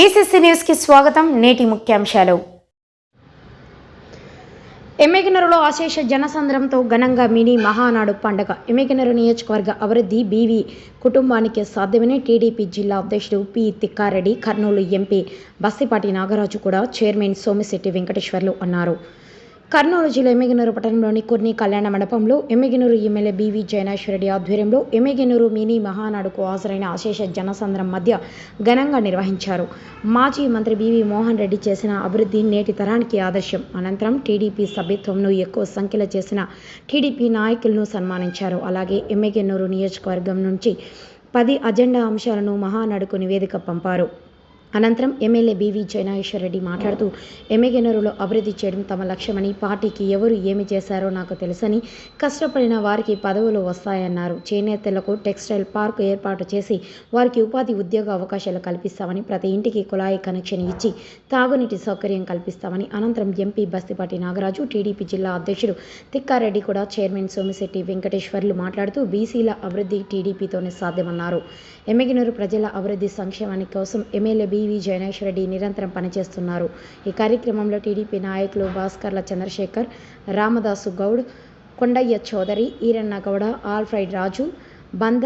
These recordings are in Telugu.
బీసీసీ న్యూస్కి స్వాగతం నేటి ముఖ్యాంశాలు. ఎమ్మెగినరులో అశేష జనసంద్రంతో ఘనంగా మినీ మహానాడు పండగ. ఎమ్మెగినరు నియోజకవర్గ అభివృద్ధి బీవీ కుటుంబానికి సాధ్యమని టీడీపీ జిల్లా అధ్యక్షుడు పి తిక్కారెడ్డి కర్నూలు ఎంపీ బస్సిపాటి నాగరాజు కూడా చైర్మన్ సోమిశెట్టి వెంకటేశ్వర్లు అన్నారు. కర్నూలు జిల్లా ఎమ్మిగినూరు పట్టణంలోని కొన్ని కళ్యాణ మండపంలో ఎమ్మిగినూరు ఎమ్మెల్యే బీవీ జయనాశ్వరరెడ్డి ఆధ్వర్యంలో ఎమ్మిగినూరు మినీ మహానాడుకు హాజరైన అశేష జనసంద్రం మధ్య ఘనంగా నిర్వహించారు. మాజీ మంత్రి బీవీ మోహన్ రెడ్డి చేసిన అభివృద్ధి నేటి తరానికి ఆదర్శం. అనంతరం టీడీపీ సభ్యత్వంను ఎక్కువ సంఖ్యలో చేసిన టీడీపీ నాయకులను సన్మానించారు. అలాగే ఎమ్మిగినూరు నియోజకవర్గం నుంచి పది అజెండా అంశాలను మహానాడుకు నివేదిక పంపారు. అనంతరం ఎమ్మెల్యే బీవీ జయనాగేశ్వరరెడ్డి మాట్లాడుతూ ఎమ్మెగెనరులో అభివృద్ధి చేయడం తమ లక్ష్యమని పార్టీకి ఎవరు ఏమి చేశారో నాకు తెలుసని కష్టపడిన వారికి పదవులు వస్తాయన్నారు. చేనేతలకు టెక్స్టైల్ పార్క్ ఏర్పాటు చేసి వారికి ఉపాధి ఉద్యోగ అవకాశాలు కల్పిస్తామని ప్రతి ఇంటికి కుళాయి కనెక్షన్ ఇచ్చి తాగునీటి సౌకర్యం కల్పిస్తామని అనంతరం ఎంపీ బస్తిపాటి నాగరాజు టీడీపీ జిల్లా అధ్యక్షుడు తిక్కారెడ్డి కూడా చైర్మన్ సోమిశెట్టి వెంకటేశ్వర్లు మాట్లాడుతూ బీసీల అభివృద్ధి టీడీపీతోనే సాధ్యమన్నారు. ఎమ్మెగినూరు ప్రజల అభివృద్ధి సంక్షేమాని కోసం ఎమ్మెల్యే డివి జైనేశ్వర రెడ్డి నిరంతరం పనిచేస్తున్నారు. ఈ కార్యక్రమంలో టీడీపీ నాయకులు భాస్కర్ల చంద్రశేఖర్ రామదాసు గౌడ్ కొండయ్య చౌదరి ఈరన్న గౌడ ఆల్ఫ్రైడ్ రాజు బంద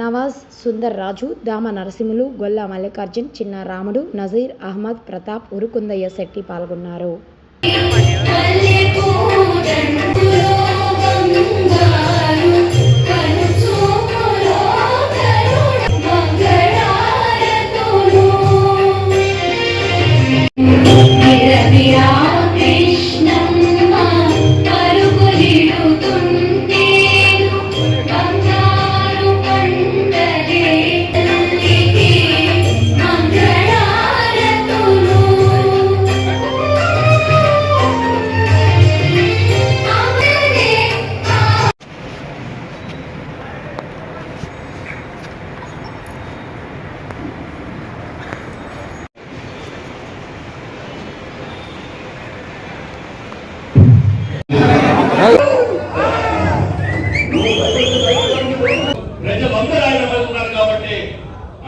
నవాజ్ సుందర్ రాజు దామ నరసింహులు గొల్ల మల్లికార్జున్ చిన్న రాముడు నజీర్ అహ్మద్ ప్రతాప్ ఉరుకుందయ్య శెట్టి పాల్గొన్నారు.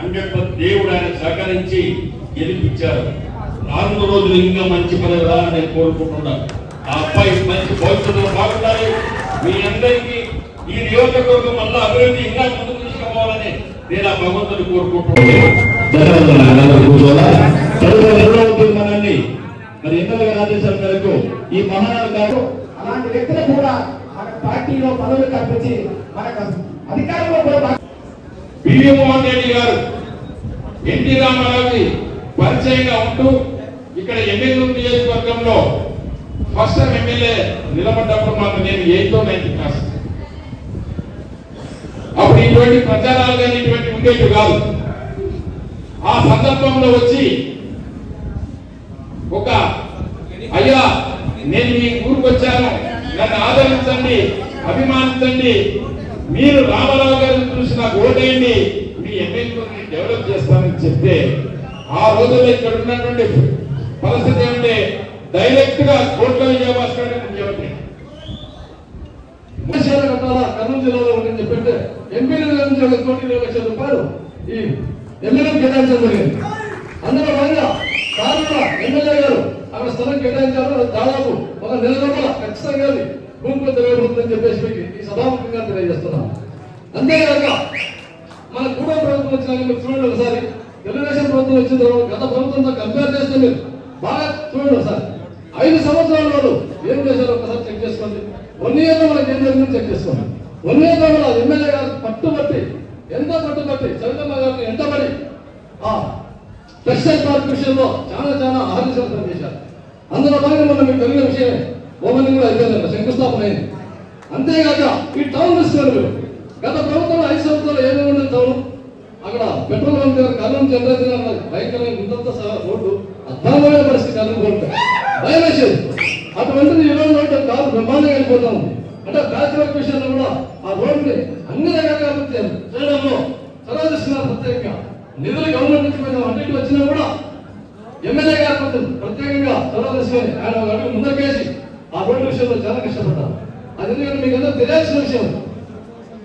అంబేద్కర్ దేవుడు ఆయన సహకరించి గెలిపించారు. రానున్న రోజులు ఇంకా మంచి పని రావాలని నేను కోరుకుంటున్నాను ఆ అబ్బాయి మంచి భవిష్యత్తులో బాగుండాలి. మీ అందరికీ ఈ నియోజకవర్గం మళ్ళా అభివృద్ధి ఇంకా ముందుకు తీసుకుపోవాలని నేను ఆ భగవంతుని కోరుకుంటున్నాను. మరి ఎమ్మెల్యే ఆదేశాల మేరకు ఈ మహానాడు గారు అలాంటి వ్యక్తులు కూడా మన పార్టీలో పదవులు కల్పించి మనకు అధికారంలో కూడా మన- మోహన్ రెడ్డి గారు ఎన్టీ రామారావుకి పరిచయంగా ఉంటూ ఇక్కడ ఎమ్మెల్యే నియోజకవర్గంలో ఫస్ట్ టైం ఎమ్మెల్యే నిలబడ్డప్పుడు మాత్రం నేను ఎయిత్ నైన్త్ క్లాస్ అప్పుడు ఇటువంటి ప్రచారాలు కానీ ఇటువంటి ఉండేవి కాదు. ఆ సందర్భంలో వచ్చి ఒక అయ్యా నేను మీ ఊరికి వచ్చాను నన్ను ఆదరించండి అభిమానించండి. మీరు రామారావు గారిని చూసి నాకు ఓటేయండి. మీ ఎమ్మెల్యేని డెవలప్ చేస్తానని చెప్తే ఆ రోజుల్లో ఇక్కడ ఉన్నటువంటి పరిస్థితి ఏమంటే? డైరెక్ట్గా కోట్ల విజయభాస్కర్ ముఖ్యమంత్రి. కట్టాలా కర్నూలు జిల్లాలో ఉందని చెప్పంటే ఎంపీ నుంచి ఒక కోటి ఇరవై లక్షల రూపాయలు ఈ ఎమ్మెల్యే కేటాయించడం జరిగింది. అందులో భాగంగా కారణంగా ఎమ్మెల్యే గారు అక్కడ స్థలం కేటాయించారు. దాదాపు ఒక నెల లోపల ఖచ్చితంగా అది తెలియబోతుందని చెప్పేసి మీకు ఈ సభాముఖంగా తెలియజేస్తున్నాను. అంతేకాక మన కూడా ప్రభుత్వం వచ్చినాక మీరు చూడండి ఒకసారి. తెలుగుదేశం ప్రభుత్వం వచ్చిన తర్వాత గత ప్రభుత్వంతో కంపేర్ చేస్తే మీరు బాగా చూడండి ఒకసారి. ఐదు సంవత్సరాల వాళ్ళు ఏం చేశారు ఒకసారి చెక్ చేసుకోండి. వన్ ఇయర్లో మనకి ఏం జరిగిందో చెక్ చేసుకోండి. వన్ ఇయర్లో మన ఎమ్మెల్యే గారు పట్టుబట్టి ఎంత పట్టుబట్టి చరితమ్మ గారిని ఎంతబడి ఆ టెక్స్టైల్ పార్క్ విషయంలో చాలా చాలా ఆదేశాలు చేశారు. అందులో భాగంగా మనం మీకు తెలిసిన విషయమే. ఓపెనింగ్ కూడా అయిపోయిందంట శంకుస్థాపన అయింది. అంతేకాక ఈ టౌన్ తీసుకోండి గత ప్రభుత్వంలో ఐదు సంవత్సరాలు ఏమేమి ఉండేది టౌన్ అక్కడ పెట్రోల్ బంక్ దగ్గర కర్నూలు చంద్రశేఖర్ భయంకరమైన గుంతలతో సహా రోడ్డు అద్భుతమైన పరిస్థితి కర్నూలు రోడ్డు భయం వేసేది. అటువంటిది ఈ రోజు రోడ్డు కాదు బ్రహ్మాండంగా వెళ్ళిపోతా ఉంది అంటే ప్యాచ్ వర్క్ విషయంలో కూడా ఆ రోడ్డుని అన్ని రకాలుగా అభివృద్ధి చేయడంలో చొరవ చేస్తున్నారు ప్రత్యేకంగా నిధులు గవర్నమెంట్ నుంచి కొంచెం అటు వచ్చినా కూడా ఎమ్మెల్యే గారు ప్రత్యేకంగా చొరవ తీసుకొని ఆయన ఒక అడుగు ముందకేసి ఆ రోడ్డు విషయంలో చాలా కష్టపడ్డాను. అది ఎందుకంటే మీకు అందరూ తెలియాల్సిన విషయం.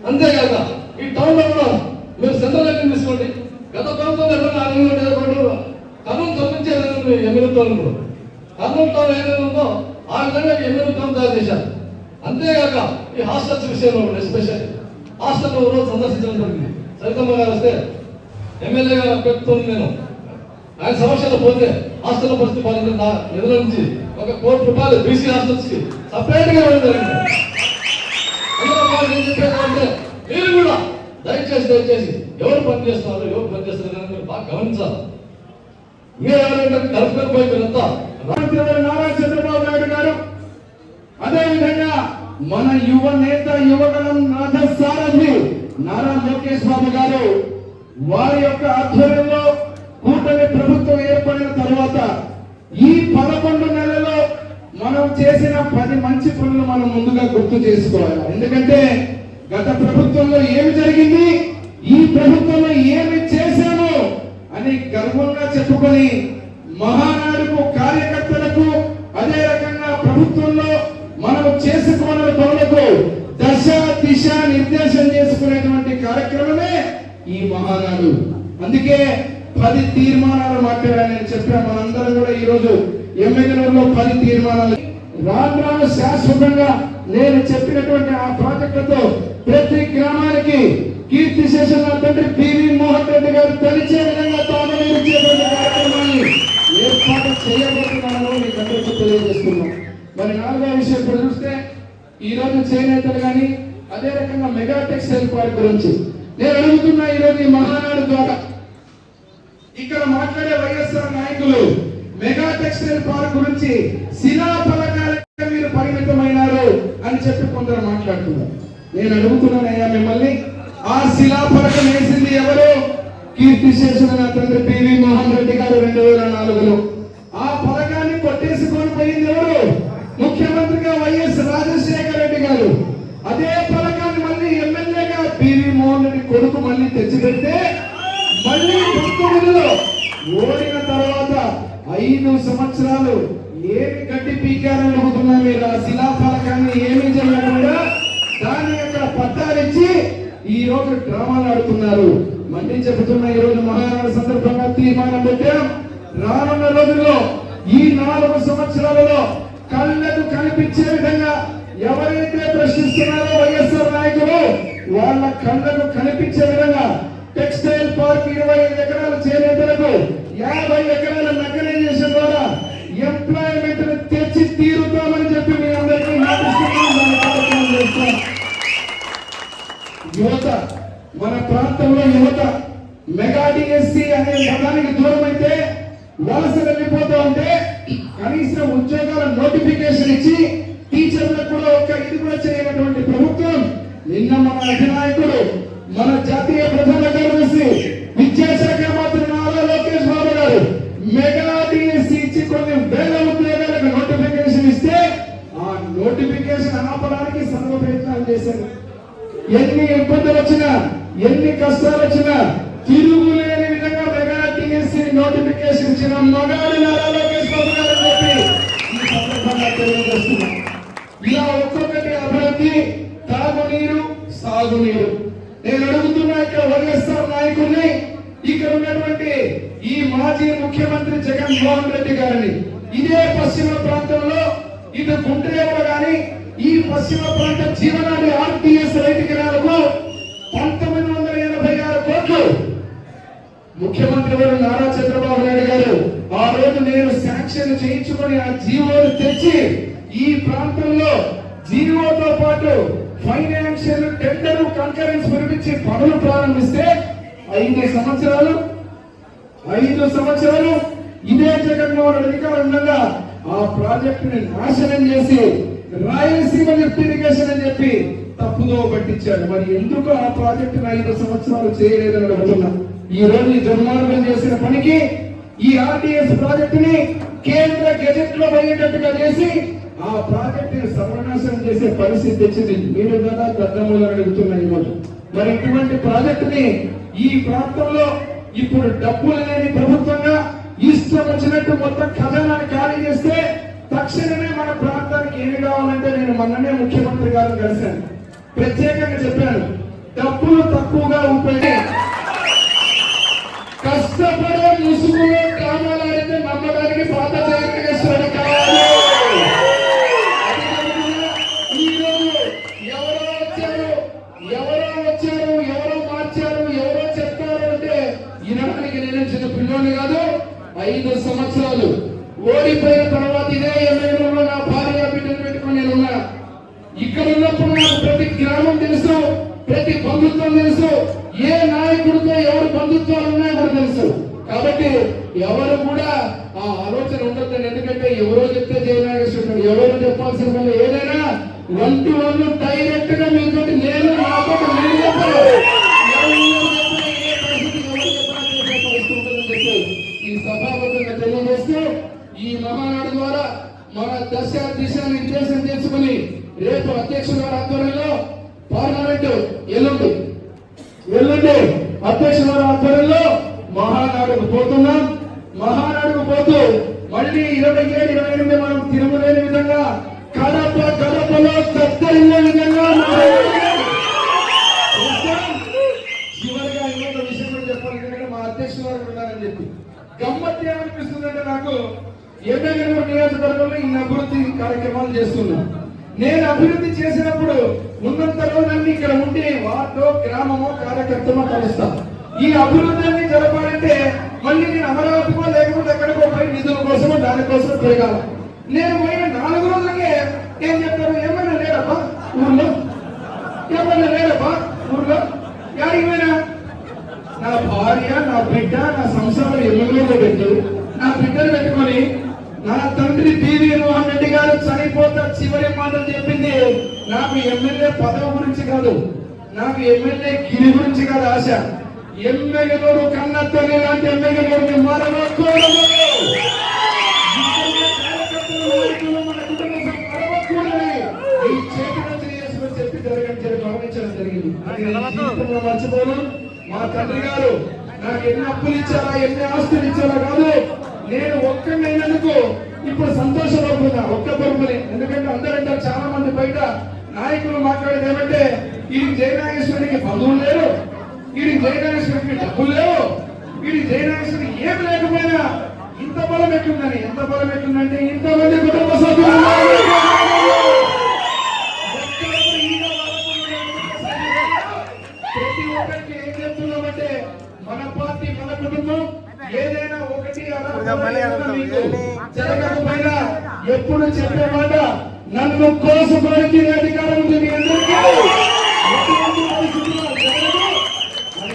అంతేకాక ఈ టౌన్లో కూడా మీరు సెంట్రల్ ఎక్కడ తీసుకోండి. గత ప్రభుత్వం ఎవరు ఆనందపడేవాడు కర్నూలు తొలగించేది ఎమ్మెల్యేతోలు కర్నూలుతో ఏదైతే ఉందో ఆ విధంగా ఎమ్మెల్యేతో తయారు చేశారు. అంతేకాక ఈ హాస్టల్స్ విషయంలో కూడా ఎస్పెషల్ హాస్టల్లో రోజు సందర్శించడం జరిగింది. సరితమ్మ గారు వస్తే ఎమ్మెల్యే గారు అభ్యర్థితో నేను. ఆయన సమస్యలు పోతే హాస్టల్ పరిస్థితి బాగుంది నా నిధుల నుంచి ఒక కోటి రూపాయలు బీసీ హాస్టల్స్కి సపరేట్గా ఇవ్వడం జరిగింది. మీరు కూడా దయచేసి దయచేసి ఎవరు పని చేస్తున్నారు ఎవరు పని చేస్తున్నారు మీరు బాగా గమనించాలి. మీరు ఎవరంటే కలుపుకొని పోయి మీరంతా నారా చంద్రబాబు నాయుడు గారు అదే మన యువ నేత యువగలం నాథ సారథి నారా లోకేష్ బాబు గారు వారి యొక్క ఆధ్వర్యంలో కూటమి ప్రభుత్వం ఏర్పడిన తర్వాత ఈ పదకొండు నెలలో మనం చేసిన పది మంచి పనులు మనం ముందుగా గుర్తు చేసుకోవాలి. ఎందుకంటే గత ప్రభుత్వంలో ఏమి జరిగింది? ఈ ప్రభుత్వంలో ఏమి చేశాము? అని గర్వంగా చెప్పుకొని మహానాడుకు కార్యకర్తలకు అదే రకంగా ప్రభుత్వంలో మనం చేసుకున్న పనులకు దశ దిశ నిర్దేశం చేసుకునేటువంటి కార్యక్రమమే ఈ మహానాడు. అందుకే పది తీర్మానాలు మాట్లాడాలని చెప్పిన మనందరం కూడా ఈ రోజు ఎమ్మెల్యేలో పది తీర్మానాలు. రాను రాను శాశ్వతంగా నేను చెప్పినటువంటి ఆ ప్రాజెక్టులతో ప్రతి గ్రామానికి కీర్తి శేషన్ తండ్రి పివి మోహన్ రెడ్డి గారు తలిచే విధంగా తాగునీరు కార్యక్రమాన్ని ఏర్పాటు చేయబోతున్నాను మీకు అందరికీ తెలియజేస్తున్నాం. మరి నాలుగో విషయం ఇప్పుడు చూస్తే ఈ రోజు చేనేతలు కానీ అదే రకంగా మెగా టెక్స్టైల్ పార్క్ గురించి. నేను అడుగుతున్నా ఈ రోజు ఈ మహానాడు ద్వారా ఇక్కడ మాట్లాడే వైఎస్ఆర్ నాయకులు మెగా టెక్స్టైల్ నుంచి గురించి శిలా మీరు పరిమితమైనారు అని చెప్పి కొందరు మాట్లాడుతున్నారు. నేను అడుగుతున్నానయ్యా మిమ్మల్ని ఆ శిలాఫలకం వేసింది ఎవరు? కీర్తి చేసిన నా తండ్రి పివి మోహన్ రెడ్డి గారు రెండు వేల నాలుగులో. ఆ పథకాన్ని కొట్టేసుకొని పోయింది ఎవరు? ముఖ్యమంత్రిగా వైఎస్ రాజశేఖర రెడ్డి గారు. అదే పథకాన్ని మళ్ళీ ఎమ్మెల్యేగా పివి మోహన్ రెడ్డి కొడుకు మళ్ళీ తెచ్చిపెడితే మళ్ళీ ఓడిన తర్వాత ఐదు సంవత్సరాలు ఏమి గడ్డి పీకారని అడుగుతున్నా మీరు? ఆ శిలాఫలకాన్ని ఏమి చేయకుండా దాన్ని అక్కడ పట్టాలిచ్చి ఈ రోజు డ్రామాలు ఆడుతున్నారు. మళ్ళీ చెబుతున్నా ఈ రోజు మహారాణ సందర్భంగా తీర్మానం పెట్టాం. రానున్న రోజుల్లో ఈ నాలుగు సంవత్సరాలలో కళ్ళకు కనిపించే విధంగా ఎవరైతే ప్రశ్నిస్తున్నారో వైఎస్ఆర్ నాయకులు వాళ్ళ కళ్ళకు కనిపించే విధంగా టెక్స్టైల్ పార్క్ ఇరవై ఐదు ఎకరాల చేనేతలకు యాభై ఎకరాల మెకనైజేషన్ ద్వారా తీరుతామని చెప్పి మీ అందరికీ యువత మన ప్రాంతంలో యువత మెగా డిఎస్సి అనే పదానికి దూరం అయితే వలస వెళ్ళిపోతా ఉంటే కనీసం ఉద్యోగాల నోటిఫికేషన్ ఇచ్చి టీచర్లకు కూడా ఒక ఇది కూడా చేయనటువంటి ప్రభుత్వం నిన్న మన అధినాయకుడు మన జాతీయ ప్రధాన కార్యదర్శి చేశారు. ఎన్ని ఇబ్బందులు వచ్చినా ఎన్ని కష్టాలు వచ్చినా తిరుగులేని విధంగా మెగా టీఎస్సీ నోటిఫికేషన్ ఇచ్చిన మగాడి నారా లోకేష్ బాబు గారు చెప్పి ఈ సందర్భంగా ఇలా ఒక్కొక్కటి అభివృద్ధి తాగునీరు సాగునీరు. నేను అడుగుతున్నా ఇక్కడ వైఎస్ఆర్ నాయకుడిని ఇక్కడ ఉన్నటువంటి ఈ మాజీ ముఖ్యమంత్రి జగన్ మోహన్ రెడ్డి గారిని. ఇదే పశ్చిమ ప్రాంతంలో ఇటు గుంటూరులో గాని ఈ పశ్చిమ ప్రాంత జీవనాన్ని ఆర్టీఎస్ రైతు కిరాలకు పంతొమ్మిది వందల ఎనభై ఆరు కోట్లు. ముఖ్యమంత్రి గారు నారా చంద్రబాబు నాయుడు గారు ఆ రోజు నేను శాంక్షన్ చేయించుకొని ఆ జీవోను తెచ్చి ఈ ప్రాంతంలో జీవోతో పాటు ఫైనాన్షియల్ టెండర్ కన్ఫరెన్స్ పిలిపించి పనులు ప్రారంభిస్తే ఐదు సంవత్సరాలు ఐదు సంవత్సరాలు ఇదే జగన్మోహన్ రెడ్డి అధికారం ఉండగా ఆ ప్రాజెక్టుని నాశనం చేసి రాయలసీమ లిఫ్ట్ ఇరిగేషన్ అని చెప్పి తప్పుదో పట్టించాడు మరి ఎందుకు ఆ ప్రాజెక్టు ఐదు సంవత్సరాలు చేయలేదని అడుగుతున్నా? ఈ రోజు ఈ దుర్మార్గం చేసిన పనికి ఈ ఆర్టీఎస్ ప్రాజెక్టుని కేంద్ర గెజెట్లో పోయేటట్టుగా చేసి ఆ ప్రాజెక్టుని సర్వనాశనం చేసే పరిస్థితి తెచ్చింది. మీరు కదా దద్దములు అడుగుతున్నాయి ఈరోజు మరి ఇటువంటి ప్రాజెక్టుని ఈ ప్రాంతంలో ఇప్పుడు డబ్బులు లేని ప్రభుత్వంగా ఇష్టం వచ్చినట్టు మొత్తం ఖజానాన్ని ఖాళీ చేస్తే తక్షణమే మన ప్రాంతానికి ఏమి కావాలంటే నేను మొన్ననే ముఖ్యమంత్రి గారు కలిశాను. ప్రత్యేకంగా చెప్పాను డబ్బులు తక్కువగా ఉపయోగి కష్టపడే ముసుగులో డ్రామాలు ఆడితే నమ్మడానికి పాత జగన్మోహన్ కావాలి. ఈరోజు ఎవరో వచ్చారు ఎవరో వచ్చారు ఎవరో మార్చారు ఎవరో చెప్తారు అంటే ఈనాటికి నేను చిన్న పిల్లోని కాదు ఐదు సంవత్సరాలు ఓడిపోయిన తర్వాత ఇదే ఎమ్మెల్యేలో నా భార్య బిడ్డను పెట్టుకుని నేను ఉన్నా. ఇక్కడ ఉన్నప్పుడు నాకు ప్రతి గ్రామం తెలుసు ప్రతి బంధుత్వం తెలుసు. ఏ నాయకుడితో ఎవరు బంధుత్వాలు ఉన్నాయో కూడా తెలుసు. కాబట్టి ఎవరు కూడా ఆ ఆలోచన ఉండదు ఎందుకంటే ఎవరో చెప్తే జయనాగేశ్వరుడు ఎవరు చెప్పాల్సిన పని ఏదైనా వన్ టు వన్ డైరెక్ట్గా మీతో నేను నాతో నేను చెప్పాలి దశ దిశ నిర్దేశం చేసుకుని రేపు అధ్యక్షుల గారి ఆధ్వర్యంలో పార్లమెంట్ ఎల్లుండి. ఎల్లుండి అధ్యక్షుల గారి ఆధ్వర్యంలో మహానాడుకు పోతున్నాం. మహానాడుకు పోతూ మళ్ళీ ఇరవై ఏడు ఇరవై ఎనిమిది మనం తిరగలేని విధంగా కడప కడపలో తత్తరిల్లే విధంగా చివరిగా ఇంకొక విషయం కూడా చెప్పాలి ఎందుకంటే మా అధ్యక్షుల వారు ఉన్నారని చెప్పి. గమ్మత్ ఏమనిపిస్తుందంటే నాకు ఎమ్మెల్యే నియోజకవర్గంలో ఈ అభివృద్ధి కార్యక్రమాలు చేస్తున్నా. నేను అభివృద్ధి చేసినప్పుడు ఉన్నంత రోజులన్నీ ఇక్కడ ఉండి వార్డో గ్రామమో కార్యకర్తమో కలుస్తా. ఈ అభివృద్ధిని జరపాలంటే మళ్ళీ నేను అమరావతికో లేకపోతే ఎక్కడికో పోయి నిధుల కోసమో దానికోసం తిరగాల. నేను పోయిన నాలుగు రోజులకే ఏం చెప్తారు ఏమైనా లేడబ్బా ఊర్లో? ఏమైనా లేదబ్బా? ఊర్లో? యాడికి నా భార్య నా బిడ్డ నా సంసారం ఎమ్మెల్యేలో పెట్టు. నా బిడ్డను పెట్టుకొని నా తండ్రి పివి మోహన్ రెడ్డి గారు చనిపోతా చివరి మాటలు చెప్పింది. నాకు ఎమ్మెల్యే పదవి గురించి కాదు నాకు ఎమ్మెల్యే గిరి గురించి కాదు ఆశ. ఎమ్మెల్యేలోడు కన్న తల్లి లాంటి నేను జీవితంలో మర్చిపోను. మా తండ్రి గారు నాకు ఎన్ని అప్పులు ఇచ్చారా ఎన్ని ఆస్తులు ఇచ్చారా కాదు. నేను ఒక్కనైనందుకు ఇప్పుడు సంతోషపడుతున్నా. ఒక్క పరుపుని ఎందుకంటే అందరంటారు చాలా మంది బయట నాయకులు మాట్లాడేది ఏమంటే ఈ జయనాగేశ్వరికి బంధువులు లేరు వీడి జయనాగేశ్వరికి డబ్బులు లేవు. వీడి జయనాగేశ్వరికి ఏమి లేకపోయినా ఇంత బలం ఎట్లుందని? ఎంత బలం ఎట్లుందంటే ఇంతమంది కుటుంబ సభ్యులు ప్రతి ఒక్కరికి ఏం చెప్తున్నామంటే మన పార్టీ మన కుటుంబం ఏదైనా ఒకటి అలా మీకు. జరగకపోయినా ఎప్పుడు చెప్పే మాట నన్ను కోసుకొని తినే అధికారం ఉంది మీ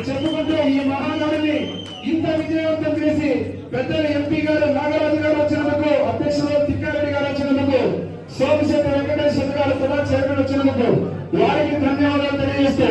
చెప్పుకుంటూ ఈ మహానాడిని ఇంత విజయవంతం చేసి పెద్దలు ఎంపీ గారు నాగరాజు గారు వచ్చినందుకు అధ్యక్షులు తిక్కారెడ్డి గారు వచ్చినందుకు సోమశేఖర వెంకటేశ్వర గారు కూడా చైర్మన్ వచ్చినందుకు వారికి ధన్యవాదాలు తెలియజేస్తూ